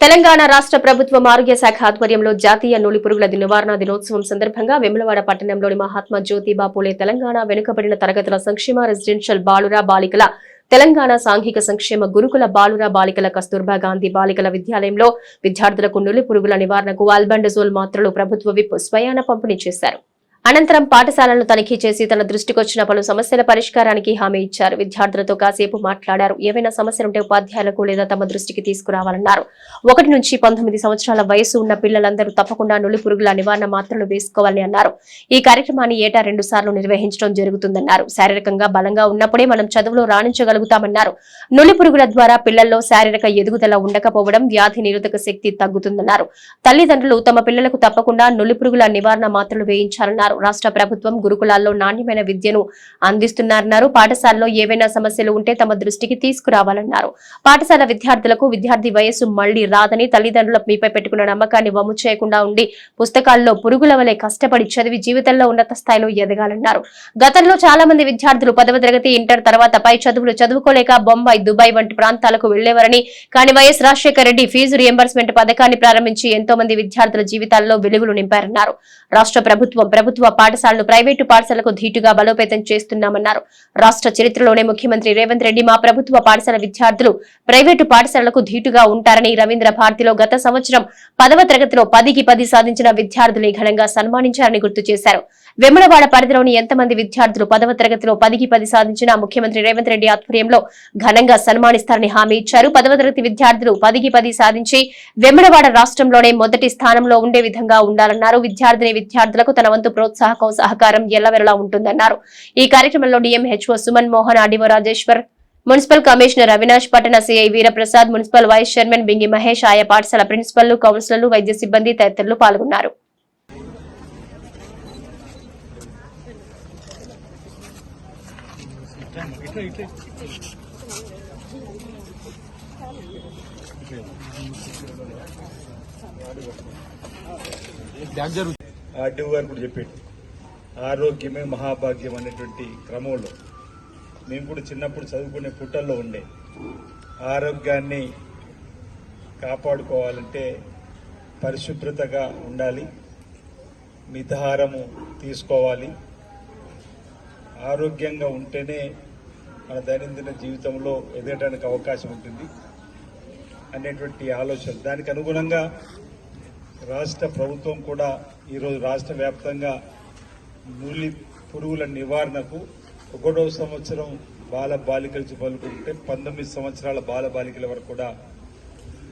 తెలంగాణ రాష్ట్ర ప్రభుత్వం ఆరోగ్య శాఖ ఆధ్వర్యంలో జాతీయ నూలి పురుగుల నివారణ దినోత్సవం సందర్భంగా వెములవాడ పట్టణంలోని మహాత్మా జ్యోతిబా పూలే తెలంగాణ వెనుకబడిన తరగతుల సంక్షేమ రెసిడెన్షియల్ బాలుర బాలికల తెలంగాణ సాంఘిక సంక్షేమ గురుకుల బాలుర బాలికల కస్తూర్బా గాంధీ బాలికల విద్యాలయంలో విద్యార్థులకు నులి పురుగుల నివారణకు ఆల్బండజోల్ మాత్రలు ప్రభుత్వ విప్ స్వయాన పంపిణీ చేశారు. అనంతరం పాఠశాలను తనిఖీ చేసి తన దృష్టికొచ్చిన పలు సమస్యల పరిష్కారానికి హామీ ఇచ్చారు. విద్యార్థులతో కాసేపు మాట్లాడారు. ఏవైనా సమస్యలుంటే ఉపాధ్యాయులకు లేదా తమ దృష్టికి తీసుకురావాలన్నారు. ఒకటి నుంచి పంతొమ్మిది సంవత్సరాల వయసు ఉన్న పిల్లలందరూ తప్పకుండా నులి పురుగుల నివారణ మాత్రలు వేసుకోవాలని అన్నారు. ఈ కార్యక్రమాన్ని ఏటా రెండు సార్లు నిర్వహించడం జరుగుతుందన్నారు. శారీరకంగా బలంగా ఉన్నప్పుడే మనం చదువులో రాణించగలుగుతామన్నారు. నులి పురుగుల ద్వారా పిల్లల్లో శారీరక ఎదుగుదల ఉండకపోవడం వ్యాధి నిరోధక శక్తి తగ్గుతుందన్నారు. తల్లిదండ్రులు తమ పిల్లలకు తప్పకుండా నులి పురుగుల నివారణ మాత్రలు వేయించాలన్నారు. రాష్ట్ర ప్రభుత్వం గురుకులాల్లో నాణ్యమైన విద్యను అందిస్తున్నారన్నారు. పాఠశాలలో ఏవైనా సమస్యలు ఉంటే తమ దృష్టికి తీసుకురావాలన్నారు. పాఠశాల విద్యార్థులకు విద్యార్థి వయస్సు మళ్ళీ రాదని తల్లిదండ్రుల మీపై పెట్టుకున్న నమ్మకాన్ని వమ్ము చేయకుండా ఉండి పుస్తకాల్లో పురుగుల వలె కష్టపడి చదివి జీవితంలో ఉన్నత స్థాయిలో ఎదగాలన్నారు. గతంలో చాలా మంది విద్యార్థులు పదవ తరగతి ఇంటర్ తర్వాత పై చదువులు చదువుకోలేక బొంబాయి దుబాయ్ వంటి ప్రాంతాలకు వెళ్ళేవారని కానీ Y S Rajasekhara Reddy fee reimbursement పథకాన్ని ప్రారంభించి ఎంతో మంది విద్యార్థుల జీవితాల్లో వెలుగులు నింపారన్నారు. రాష్ట్ర ప్రభుత్వం ప్రభుత్వ పాఠశాలలు ప్రైవేటు పాఠశాలకు ధీటుగా బలోపేతం చేస్తున్నామన్నారు. రాష్ట్ర చరిత్రలోనే ముఖ్యమంత్రి రేవంత్ రెడ్డి మా ప్రభుత్వ పాఠశాల విద్యార్థులు ప్రైవేటు పాఠశాలలకు ధీటుగా ఉంటారని రవీంద్ర భారతిలో గత సంవత్సరం పదవ తరగతిలో పదికి పది సాధించిన విద్యార్థులే ఘనంగా సన్మానించారని గుర్తు చేశారు. వెములవాడ పరిధిలోని ఎంతమంది విద్యార్థులు పదవ తరగతిలో పదికి పది సాధించిన ముఖ్యమంత్రి రేవంత్ రెడ్డి ఆధ్వర్యంలో ఘనంగా సన్మానిస్తారని హామీ ఇచ్చారు. పదవ తరగతి విద్యార్థులు పదికి పది సాధించి వెములవాడ రాష్ట్రంలోనే మొదటి స్థానంలో ఉండే విధంగా ఉండాలన్నారు. విద్యార్థిని విద్యార్థులకు తన వంతు ప్రోత్సాహకం సహకారం ఎల్లవెరలా ఉంటుందన్నారు. ఈ కార్యక్రమంలో డిఎంహెచ్ఓ సుమన్ మోహన్ ఆడివో రాజేశ్వర్ మున్సిపల్ కమిషనర్ అవినాష్ పట్టణ CI Veeraprasad municipal vice chairman Bingi Mahesh ఆయా పాఠశాల ప్రిన్సిపల్ కౌన్సిలర్లు వైద్య సిబ్బంది తదితరులు పాల్గొన్నారు. ఆర్డీఓ గారు కూడా చెప్పాడు ఆరోగ్యమే మహాభాగ్యం అనేటువంటి క్రమంలో మేము కూడా చిన్నప్పుడు చదువుకునే పుట్టల్లో ఉండే. ఆరోగ్యాన్ని కాపాడుకోవాలంటే పరిశుభ్రతగా ఉండాలి. మితహారము తీసుకోవాలి. ఆరోగ్యంగా ఉంటేనే మన దైనందిన జీవితంలో ఎదగడానికి అవకాశం ఉంటుంది అనేటువంటి ఆలోచన. దానికి అనుగుణంగా రాష్ట్ర ప్రభుత్వం కూడా ఈరోజు రాష్ట్ర వ్యాప్తంగా నూలి పురుగుల నివారణకు ఒకటో సంవత్సరం బాల బాలికలు నుంచి పంతొమ్మిది సంవత్సరాల బాల బాలికల వరకు కూడా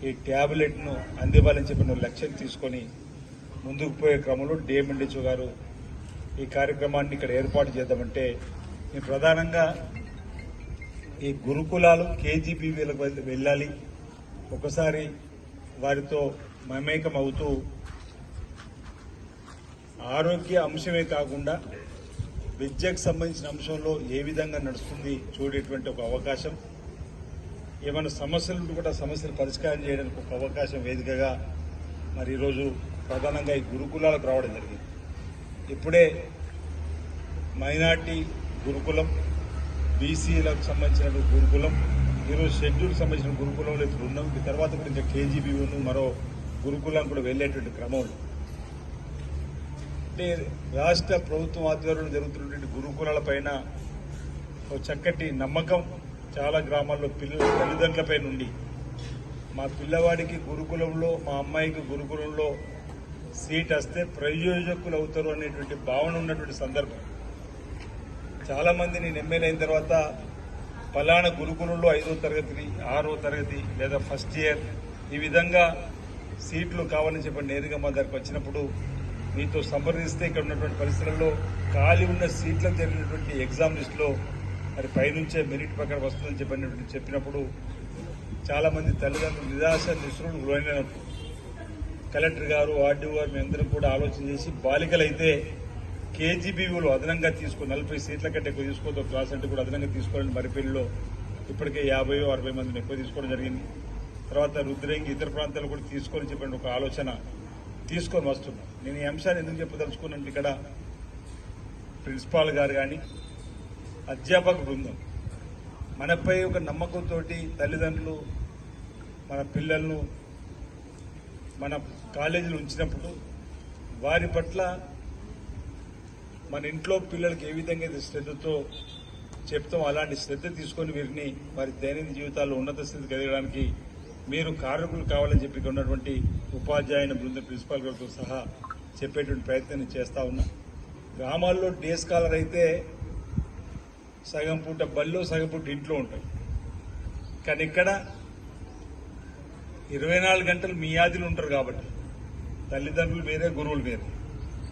ఈ ట్యాబ్లెట్ను అందివ్వాలని చెప్పిన లక్ష్యం తీసుకొని ముందుకు పోయే క్రమంలో డిఎంఎండిచో గారు ఈ కార్యక్రమాన్ని ఇక్కడ ఏర్పాటు చేద్దామంటే మేము ప్రధానంగా ఈ గురుకులాలు కేజీబీవీలకు వెళ్ళాలి. ఒకసారి వారితో మమేకం అవుతూ ఆరోగ్య అంశమే కాకుండా విద్యకు సంబంధించిన అంశంలో ఏ విధంగా నడుస్తుంది చూడేటువంటి ఒక అవకాశం. ఏమైనా సమస్యలు ఉంటే కూడా సమస్యలు పరిష్కారం చేయడానికి ఒక అవకాశం వేదికగా మరి ఈరోజు ప్రధానంగా ఈ గురుకులాలకు రావడం జరిగింది. ఇప్పుడే మైనార్టీ గురుకులం బీసీలకు సంబంధించిన గురుకులం ఈరోజు షెడ్యూల్ సంబంధించిన గురుకులంలో ఇప్పుడు ఉన్నాం తర్వాత కూడా ఇంకా కేజీబీ మరో గురుకులం కూడా వెళ్ళేటువంటి క్రమంలో. అంటే రాష్ట్ర ప్రభుత్వం ఆధ్వర్యంలో జరుగుతున్నటువంటి గురుకులాల పైన ఒక చక్కటి నమ్మకం చాలా గ్రామాల్లో పిల్లల తల్లిదండ్రులపై నుండి మా పిల్లవాడికి గురుకులంలో మా అమ్మాయికి గురుకులంలో సీట్ వస్తే ప్రయోజకులు అవుతారు అనేటువంటి భావన ఉన్నటువంటి సందర్భం. చాలామంది నేను ఎమ్మెల్యే అయిన తర్వాత పలానా గురుకులంలో ఐదో తరగతి ఆరో తరగతి లేదా ఫస్ట్ ఇయర్ ఈ విధంగా సీట్లు కావాలని చెప్పి నేరుగా మా దగ్గరకు వచ్చినప్పుడు మీతో సంప్రదిస్తే ఇక్కడ ఉన్నటువంటి పరిస్థితుల్లో ఖాళీ ఉన్న సీట్లకు జరిగినటువంటి ఎగ్జామ్ లిస్టులో మరి పైనుంచే మెరిట్ ప్రకారం వస్తుందని చెప్పినటువంటి చెప్పినప్పుడు చాలామంది తల్లిదండ్రులు నిరాశ నిశ్రులు గురైనప్పుడు కలెక్టర్ గారు ఆర్డీఓ గారు మేమందరం కూడా ఆలోచన చేసి బాలికలైతే కేజీబీవీలు అదనంగా తీసుకుని నలభై సీట్ల కంటే ఎక్కువ తీసుకోవద్దు క్లాస్ అంటే కూడా అదనంగా తీసుకోవాలని మరిపల్లిలో ఇప్పటికే యాభై అరవై మందిని ఎక్కువ తీసుకోవడం జరిగింది. తర్వాత రుద్రేంగి ఇతర ప్రాంతాలు కూడా తీసుకొని చెప్పండి ఒక ఆలోచన తీసుకొని వస్తున్నాం. నేను ఈ అంశాన్ని ఎందుకు చెప్పదలుచుకున్నాను ఇక్కడ ప్రిన్సిపాల్ గారు కానీ అధ్యాపక బృందం మనపై ఒక నమ్మకంతో తల్లిదండ్రులు మన పిల్లలను మన కాలేజీలు ఉంచినప్పుడు వారి పట్ల మన ఇంట్లో పిల్లలకి ఏ విధంగా అయితే శ్రద్ధతో చెప్తాం అలాంటి శ్రద్ధ తీసుకొని వీరిని వారి దైనందిన జీవితాల్లో ఉన్నత స్థితికి ఎదగడానికి మీరు కార్మికులు కావాలని చెప్పి ఇక్కడ ఉన్నటువంటి ఉపాధ్యాయుని బృందం ప్రిన్సిపాల్ గారితో సహా చెప్పేటువంటి ప్రయత్నం చేస్తూ చేస్తా ఉన్నా. గ్రామాల్లో డే స్కాలర్ అయితే సగం పూట బల్లో సగం పూట ఇంట్లో ఉంటాయి. కానీ ఇక్కడ ఇరవై నాలుగు గంటలు మీ ఆదిలు ఉంటారు కాబట్టి తల్లిదండ్రులు వేరే గురువులు వేరే.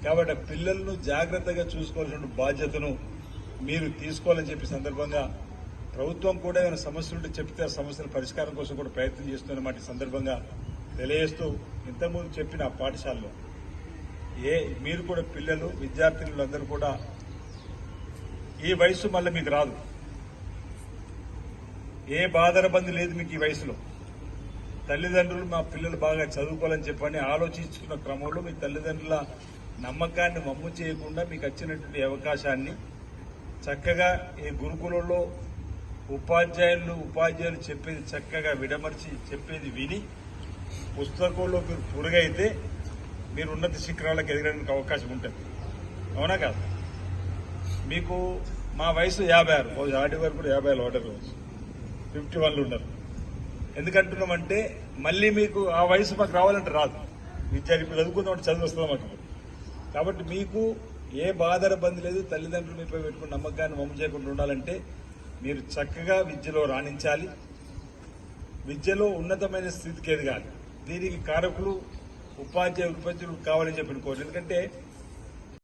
కాబట్టి పిల్లలను జాగ్రత్తగా చూసుకోవాల్సిన బాధ్యతను మీరు తీసుకోవాలని చెప్పి సందర్భంగా ప్రభుత్వం కూడా ఏమైనా సమస్యలు ఉంటే చెప్తే ఆ సమస్యల పరిష్కారం కోసం కూడా ప్రయత్నం చేస్తున్నమాట ఈ సందర్భంగా తెలియజేస్తూ ఇంతకుముందు చెప్పిన ఆ పాఠశాలలో ఏ మీరు కూడా పిల్లలు విద్యార్థినులందరూ కూడా ఈ వయసు మళ్ళీ మీకు రాదు. ఏ బాధరబంది లేదు మీకు ఈ వయసులో. తల్లిదండ్రులు మా పిల్లలు బాగా చదువుకోవాలని చెప్పని ఆలోచించుకున్న క్రమంలో మీ తల్లిదండ్రుల నమ్మకాన్ని మమ్ము చేయకుండా మీకు వచ్చినటువంటి అవకాశాన్ని చక్కగా ఈ గురుకులంలో ఉపాధ్యాయులు ఉపాధ్యాయులు చెప్పేది చక్కగా విడమర్చి చెప్పేది విని పుస్తకంలో మీరు పురుగైతే మీరు ఉన్నత శిఖరాలకు ఎదగడానికి అవకాశం ఉంటుంది. అవునా కాదు? మీకు మా వయసు యాభై ఆరు. రోజు ఆడి వరకు కూడా యాభై ఆరు ఓటర్ రోజు. ఫిఫ్టీ వన్లు ఉన్నారు. ఎందుకంటున్నామంటే మళ్ళీ మీకు ఆ వయసు మాకు రావాలంటే రాదు. విద్యార్థి ఇప్పుడు చదువుకుందామంటే చదువు వస్తుంది మాకు. కాబట్టి మీకు ఏ బాధ ఇబ్బంది లేదు. తల్లిదండ్రులు మీపై పెట్టుకుని నమ్మకాన్ని మమ్మ చేయకుండా ఉండాలంటే మీరు చక్కగా విద్యలో రాణించాలి. విద్యలో ఉన్నతమైన స్థితికి ఎదగాలి. దీనికి కారకులు ఉపాధ్యాయ ఉత్పత్తులు కావాలని చెప్పిన కోరు ఎందుకంటే